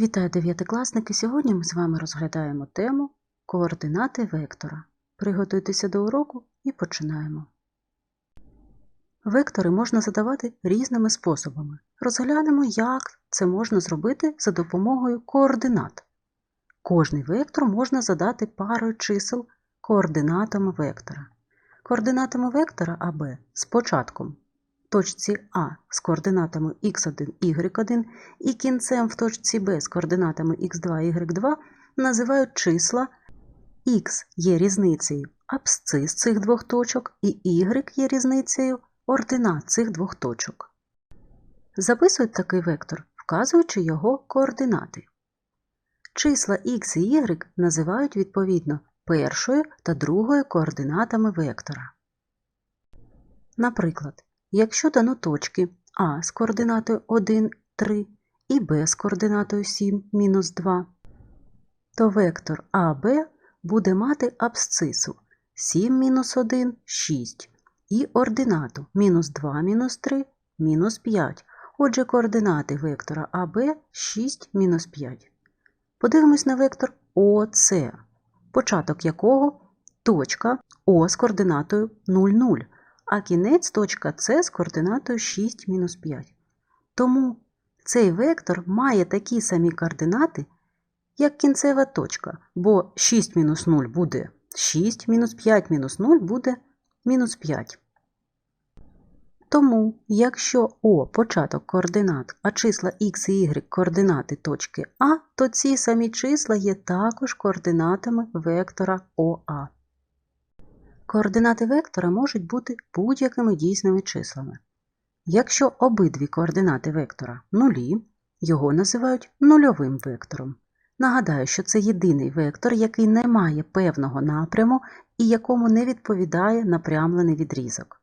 Вітаю дев'ятикласники! Сьогодні ми з вами розглядаємо тему координати вектора. Приготуйтеся до уроку і починаємо. Вектори можна задавати різними способами. Розглянемо, як це можна зробити за допомогою координат. Кожний вектор можна задати парою чисел координатами вектора. Координатами вектора АБ з початком точці А з координатами x1, y1 і кінцем в точці Б з координатами x2, y2 називають числа x є різницею абсцис цих двох точок і y є різницею ординат цих двох точок. Записують такий вектор, вказуючи його координати. Числа x і y називають відповідно першою та другою координатами вектора. Наприклад, якщо дано точки А з координатою 1, 3 і Б з координатою 7, мінус 2, то вектор АБ буде мати абсцису 7 мінус 1 – 6 і ординату мінус 2 мінус 3 мінус 5. Отже, координати вектора АБ 6 мінус 5. Подивимось на вектор ОС, початок якого точка О з координатою 0, 0, а кінець точка С з координатою 6 мінус 5. Тому цей вектор має такі самі координати, як кінцева точка, бо 6 мінус 0 буде 6, мінус 5 мінус 0 буде мінус 5. Тому, якщо О початок координат, а числа х і y координати точки А, то ці самі числа є також координатами вектора ОА. Координати вектора можуть бути будь-якими дійсними числами. Якщо обидві координати вектора нулі, його називають нульовим вектором. Нагадаю, що це єдиний вектор, який не має певного напряму і якому не відповідає напрямлений відрізок.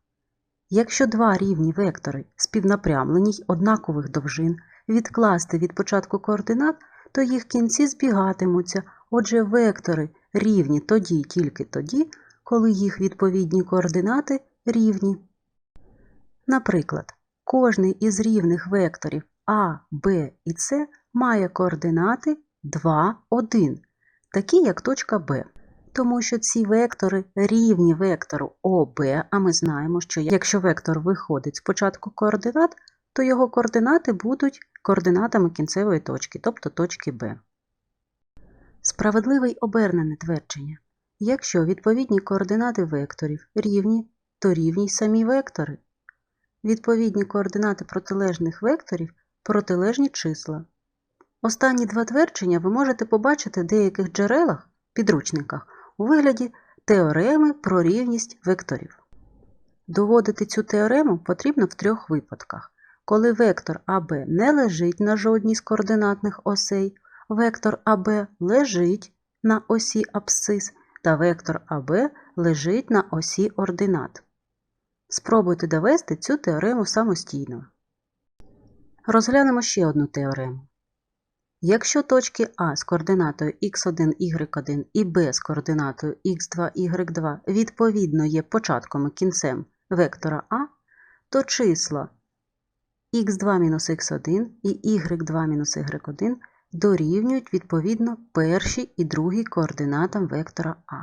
Якщо два рівні вектори співнапрямлені й однакових довжин відкласти від початку координат, то їх кінці збігатимуться, отже, вектори рівні тоді й тільки тоді, коли їх відповідні координати рівні. Наприклад, кожний із рівних векторів А, Б і С має координати 2, 1, такі як точка Б. Тому що ці вектори рівні вектору ОБ, а ми знаємо, що якщо вектор виходить з початку координат, то його координати будуть координатами кінцевої точки, тобто точки Б. Справедливе й обернене твердження. Якщо відповідні координати векторів рівні, то рівні й самі вектори. Відповідні координати протилежних векторів протилежні числа. Останні два твердження ви можете побачити в деяких джерелах, підручниках, у вигляді теореми про рівність векторів. Доводити цю теорему потрібно в трьох випадках. Коли вектор АБ не лежить на жодній з координатних осей, вектор АБ лежить на осі абсцис, та вектор АБ лежить на осі ординат. Спробуйте довести цю теорему самостійно. Розглянемо ще одну теорему. Якщо точки А з координатою x1, y1 і Б з координатою x2, y2 відповідно є початком і кінцем вектора А, то числа x2-x1 і y2-y1 дорівнюють відповідно першій і другій координатам вектора А.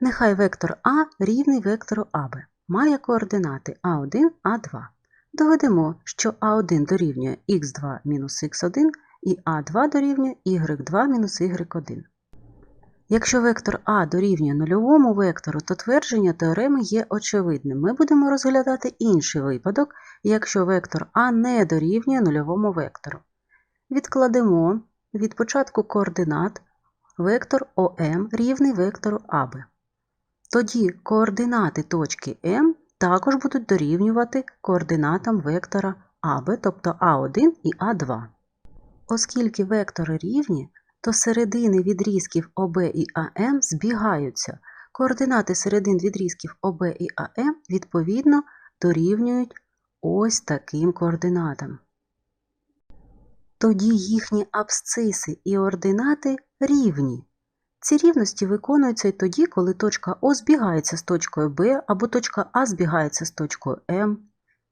Нехай вектор А рівний вектору АБ, має координати А1, А2. Доведемо, що А1 дорівнює х2-х1 і А2 дорівнює y2-y1. Якщо вектор А дорівнює нульовому вектору, то твердження теореми є очевидним. Ми будемо розглядати інший випадок, якщо вектор А не дорівнює нульовому вектору. Відкладемо від початку координат вектор ОМ рівний вектору АБ. Тоді координати точки М також будуть дорівнювати координатам вектора АБ, тобто А1 і А2. Оскільки вектори рівні, то середини відрізків ОБ і АМ збігаються. Координати середин відрізків ОБ і АМ відповідно дорівнюють ось таким координатам. Тоді їхні абсциси і ординати рівні. Ці рівності виконуються й тоді, коли точка О збігається з точкою Б або точка А збігається з точкою М.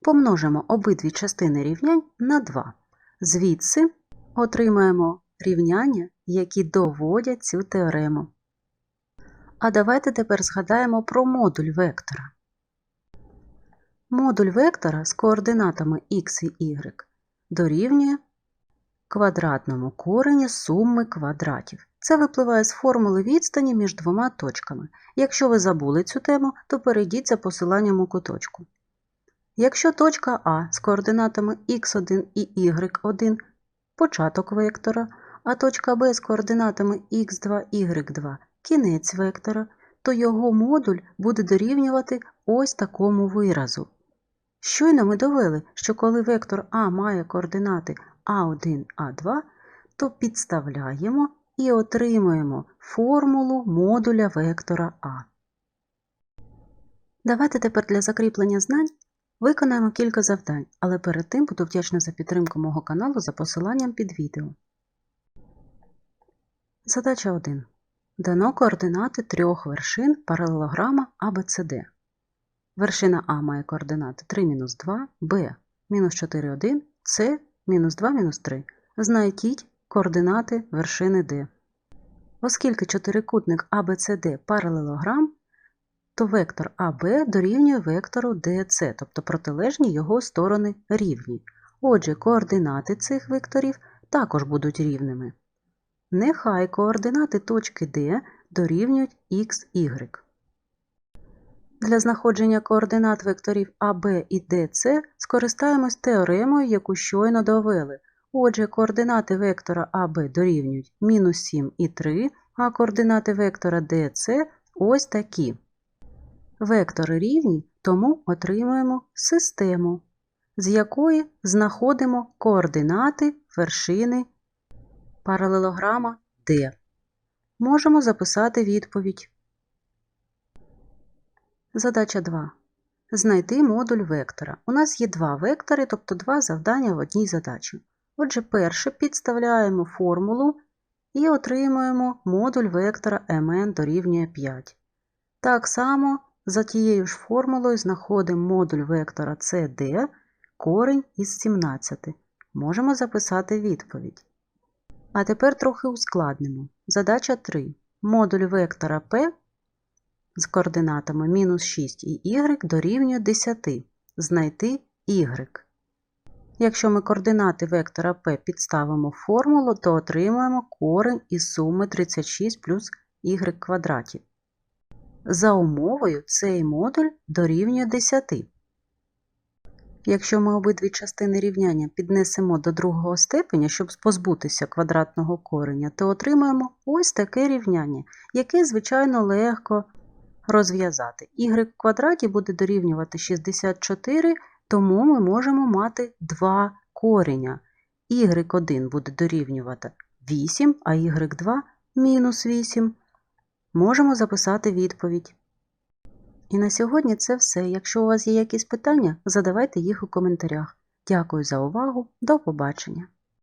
Помножимо обидві частини рівнянь на 2. Звідси Отримаємо рівняння, які доводять цю теорему. А давайте тепер згадаємо про модуль вектора. Модуль вектора з координатами x і y дорівнює квадратному корені суми квадратів. Це випливає з формули відстані між двома точками. Якщо ви забули цю тему, то перейдіть за посиланням у куточку. Якщо точка А з координатами x1 і y1 початок вектора, а точка Б з координатами x2, y2 кінець вектора, то його модуль буде дорівнювати ось такому виразу. Щойно ми довели, що коли вектор А має координати А1, А2, то підставляємо і отримуємо формулу модуля вектора А. Давайте тепер для закріплення знань виконаємо кілька завдань, але перед тим буду вдячна за підтримку мого каналу за посиланням під відео. Задача 1. Дано координати трьох вершин паралелограма ABCD. Вершина А має координати 3-2, Б мінус 4, 1, С мінус 2, мінус 3. Знайдіть координати вершини Д. Оскільки чотирикутник ABCD паралелограм, то вектор АБ дорівнює вектору DC, тобто протилежні його сторони рівні. Отже, координати цих векторів також будуть рівними. Нехай координати точки D дорівнюють y. Для знаходження координат векторів АБ і DC скористаємось теоремою, яку щойно довели. Отже, координати вектора АБ дорівнюють мінус 7 і 3, а координати вектора DC ось такі. Вектори рівні, тому отримуємо систему, з якої знаходимо координати вершини паралелограма D. Можемо записати відповідь. Задача 2. Знайти модуль вектора. У нас є два вектори, тобто два завдання в одній задачі. Отже, перше підставляємо формулу і отримуємо модуль вектора mn дорівнює 5. Так само за тією ж формулою знаходимо модуль вектора CD корень із 17. Можемо записати відповідь. А тепер трохи ускладнимо. Задача 3. Модуль вектора P з координатами мінус 6 і y дорівнює 10. Знайти y. Якщо ми координати вектора P підставимо в формулу, то отримаємо корень із суми 36 плюс y квадратів. За умовою цей модуль дорівнює 10. Якщо ми обидві частини рівняння піднесемо до другого степеня, щоб позбутися квадратного кореня, то отримаємо ось таке рівняння, яке, звичайно, легко розв'язати. y в квадраті буде дорівнювати 64, тому ми можемо мати два кореня. y1 буде дорівнювати 8, а y2 мінус 8. Можемо записати відповідь. І на сьогодні це все. Якщо у вас є якісь питання, задавайте їх у коментарях. Дякую за увагу. До побачення!